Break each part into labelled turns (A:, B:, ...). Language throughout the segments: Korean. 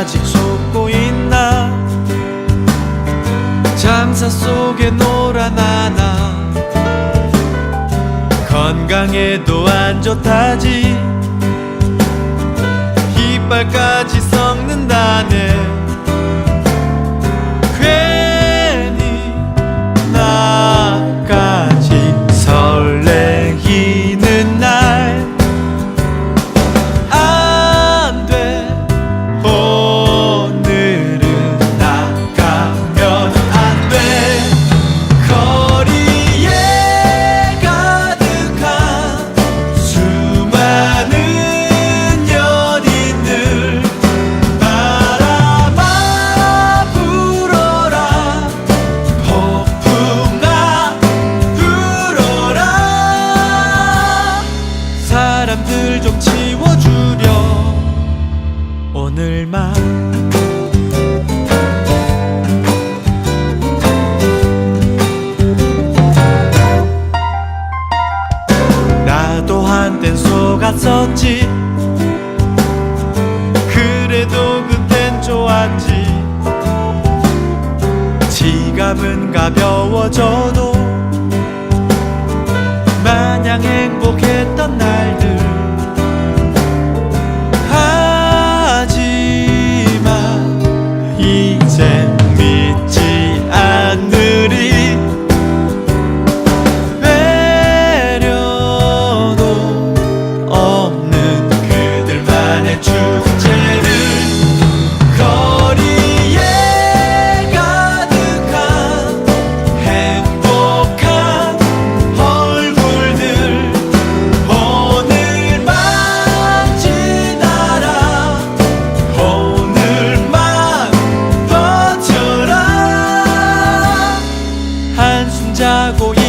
A: 아직 속고 있나? 장사 속에 놀아나나? 건강에도 안 좋다지? 이빨까지 썩는다네 오늘만. 나도 한땐 속았었지. 그래도 그땐 좋았지. 지갑은 가벼워져도 마냥 행복했던 날들 sé. 下过。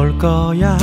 A: 올 거야.